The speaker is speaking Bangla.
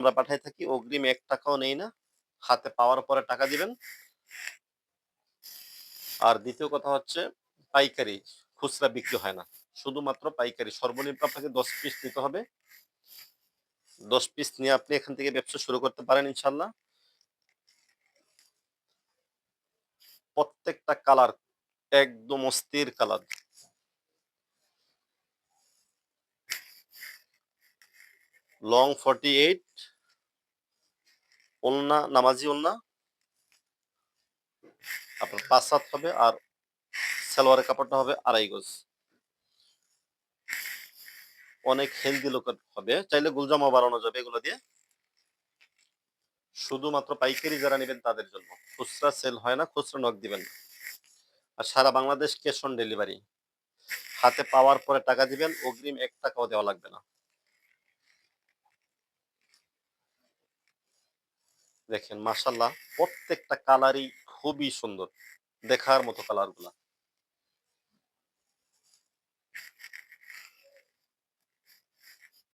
আমরা পাঠাই থাকি, অগ্রিম এক টাকাও নেই না। হাতে পাওয়ার পরে টাকা দিবেন। আর দ্বিতীয় কথা হচ্ছে, পাইকারি খুচরা বিক্রি হয় না। শুধুমাত্র পাইকারি। সর্বনিম্ন আপনাকে দশ পিস নিতে হবে। দশ পিস নিয়ে আপনি এখান থেকে ব্যবসা শুরু করতে পারেন ইনশাল্লাহ প্রত্যেকটা কালার একদম অস্থির কালার। লং ফর্টি এইট ওলনা, নামাজি ওলনা। আপনার পাঁচ সাত হবে আর সালোয়ারের কাপড়টা হবে আড়াই গজ। অনেক হেলদি লোক হবে। চাইলে গুলজামা বাড়ানো যাবে এগুলো দিয়ে। শুধুমাত্র পাইকারি যারা নেবেন তাদের জন্য। খুচরা সেল হয় না, খুচরা নক দিবেন আর সারা বাংলাদেশ ক্যাশ অন ডেলিভারি হাতে পাওয়ার পরে টাকা দিবেন, অগ্রিম এক টাকাও দেওয়া লাগবে না। দেখেন মাসাল্লাহ প্রত্যেকটা কালারই খুবই সুন্দর। দেখার মতো কালারগুলা।